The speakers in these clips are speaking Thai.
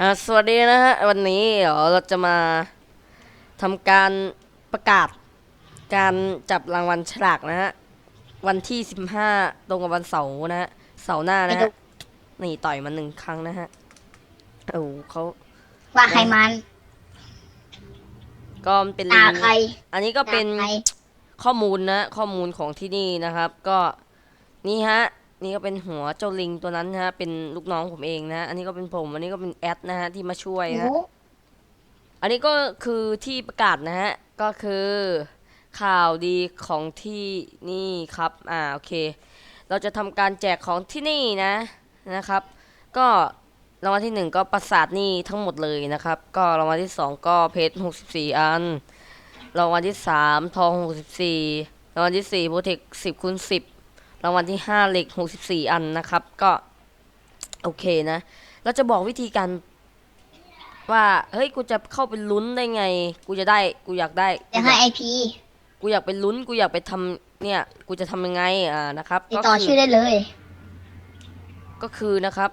อ่าสวัสดีนะฮะ วันนี้เดี๋ยวเราจะมาทำการประกาศการจับรางวัลฉลากนะฮะ วันที่15ตรงกับวันเสาร์นะฮะ เสาร์หน้านะฮะ นี่ต่อยมาหนึ่งครั้งนะฮะโอ้โหเขาว่าใครมัน ก็เป็นลิด่างใครอันนี้ก็เป็นด่าใครข้อมูลนะ ข้อมูลของที่นี่นะครับ ก็นี่ฮะ นี่ก็เป็นหัวเจ้าลิงตัวนั้นนะฮะ เป็นลูกน้องผมเองนะฮะอันนี้ก็เป็นผม อันนี้ก็เป็นแอดนะฮะที่มาช่วยหนะนูอันนี้ก็คือที่ประกาศนะฮะ ก็คือข่าวดีของที่นี่ครับ อ่า โอเค เราจะทำการแจกของที่นี่นะนะครับ ก็รางวัลที่หนึ่งก็ประสาทนี่ทั้งหมดเลยนะครับ ก็รางวัลที่สองก็เพชรหกสิบสี่อัน รางวัลที่สามทองหกสิบสี่รางวัลที่สี่โปรเทคสิบคูณสิบ รางวัลที่ห้าเหล็กหกสิบสี่อันนะครับ ก็ โอเคนะ เราจะบอกวิธีการ ว่าเฮ้ยกูจะเข้าไปลุ้นได้ไง กูจะได้กูอยากได้จะให้ไอพีกูอยากไปลุ้นกูอยากไปทำเนี่ย กูจะทำยังไงอ่านะครับติดต่อก็คืชื่อได้เลย ก็คือนะครับ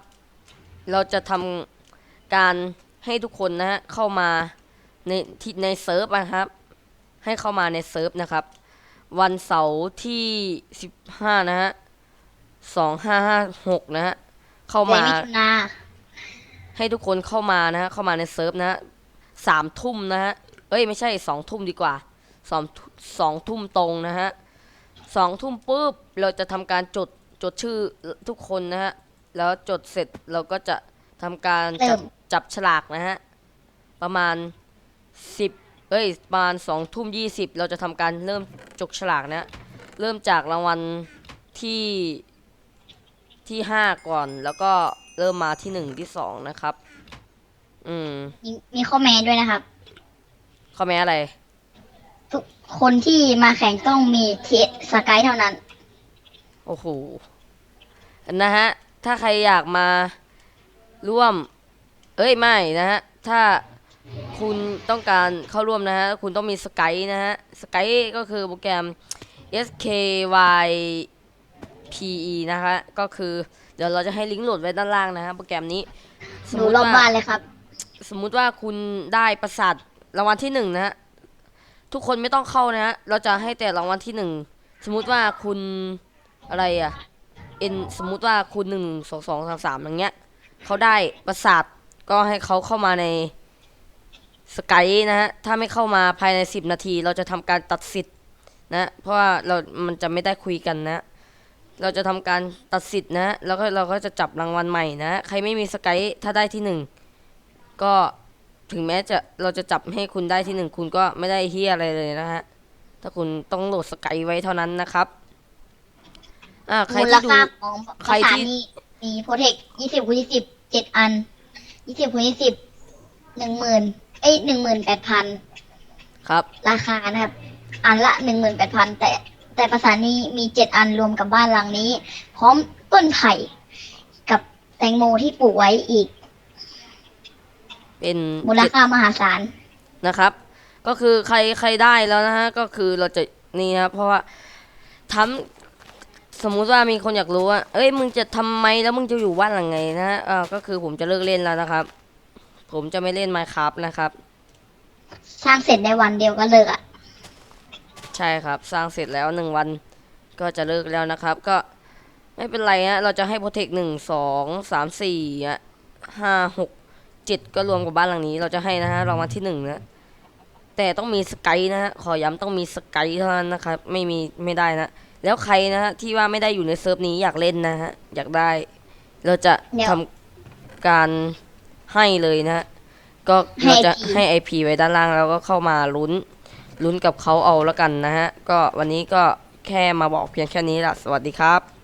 เราจะทำการให้ทุกคนนะฮะเข้ามาในที่ในเซิร์ฟนะครับ ให้เข้ามาในเซิร์ฟนะครับ วันเสาร์ที่สิบห้านะฮะสองห้าห้าหกนะฮะเข้าเดือนมามิถุนาให้ทุกคนเข้ามานะฮะเข้ามาในเซิร์ฟนะฮะสามทุ่มนะฮะเอ้ยไม่ใช่สองทุ่มดีกว่าสองสองทุ่มตรงนะฮะสองทุ่มปุ๊บเราจะทำการจดจดชื่อทุกคนนะฮะแล้วจดเสร็จเราก็จะทำการจับจับฉลากนะฮะประมาณสิบ เอ้ยประมาณสองทุ่มยี่สิบเราจะทำการเริ่มจกฉลากนะฮะเริ่มจากรางวัลที่ที่ห้าก่อน แล้วก็เริ่มมาที่หนึ่งที่สองนะครับ อืม มีมีข้อแม้ด้วยนะครับ ข้อแม้อะไร ทุกคนที่มาแข่งต้องมีเทสสกายเท่านั้น โอ้โห นะฮะ ถ้าใครอยากมาร่วม เอ้ย ไม่นะฮะ ถ้า คุณต้องการเข้าร่วมนะฮะ คุณต้องมีสกายนะฮะ สกายก็คือโปรแกรม SKYPE นะฮะก็คือเดี๋ยวเราจะให้ลิงก์โหลดไว้ด้านล่างนะฮะ โปรแกรมนี้สมดูมติรอบว่าบ้านเลยครับสมมุติว่าคุณได้ประสาทรางวัลที่หนึ่งนะฮะ ทุกคนไม่ต้องเข้านะฮะ เราจะให้แต่รางวัลที่หนึ่ง สมมุติว่าคุณอะไรอะเอ็นสมมุติว่าคุณหนึ่งสองสองสามสามอย่างเงี้ยเขาได้ประสาทก็ให้เขาเข้ามาใน สกายนะฮะ ถ้าไม่เข้ามาภายในสิบนาที เราจะทำการตัดสิทธิ์นะ เพราะว่าเรา มันจะไม่ได้คุยกันนะ เราจะทำการตัดสิทธิ์นะ แล้วก็เราก็จะจับรางวัลใหม่นะ ใครไม่มีสกายถ้าได้ที่หนึ่งก็ถึงแม้จะเราจะจับให้คุณได้ที่หนึ่งคุณก็ไม่ได้เฮียอะไรเลยนะฮะ ถ้าคุณต้องโหลดสกายไว้เท่านั้นนะครับ อ่าใครมูลที่ดู ค่าของใครภาษาที่นี้มีโปรเทคยี่สิบคูณยี่สิบเจ็ดอันยี่สิบคูณยี่สิบหนึ่งหมื่น เอ้ยหนึ่งหมื่นแปดพันครับ ราคานะครับ อันละหนึ่งหมื่นแปดพันแต่แต่ภาษานี้มีเจ็ดอันรวมกับบ้านหลังนี้ พร้อมต้นไผ่กับแตงโมที่ปลูกไว้อีก เป็นมูลค่ามหาศาลนะครับ ก็คือใครใครได้แล้วนะฮะก็คือเราจะนี่นะครับเพราะว่าทำสมมุติว่ามีคนอยากรู้ว่า เอ้ย มึงจะทำไมแล้วมึงจะอยู่บ้านหลังไงนะฮะอ่าก็คือผมจะเลิกเล่นแล้วนะครับ ผมจะไม่เล่น Minecraft นะครับ สร้างเสร็จในวันเดียวก็เลิกอะ ใช่ครับ สร้างเสร็จแล้วหนึ่งวันก็จะเลิกแล้วนะครับ ก็ไม่เป็นไรฮะเราจะให้โปรเทคหนึ่งสองสามสี่อะห้าหกเจ็ดก็รวมกับบ้านหลังนี้ เราจะให้นะฮะรางวัลที่หนึ่งนะแต่ต้องมีสกายนะฮะขอย้ำต้องมีสกายเท่านั้นนะครับ ไม่มีไม่ได้นะ แล้วใครนะฮะที่ว่าไม่ได้อยู่ในเซิร์ฟนี้อยากเล่นนะฮะอยากได้ เราจะเดี๋ยวทำการ ให้เลยนะฮะก็ให้เราจะ IP ให้ไอพีไว้ด้านล่างแล้วก็เข้ามาลุ้นลุ้นกับเขาเอาแล้วกันนะฮะ ก็วันนี้ก็แค่มาบอกเพียงแค่นี้ละสวัสดีครับ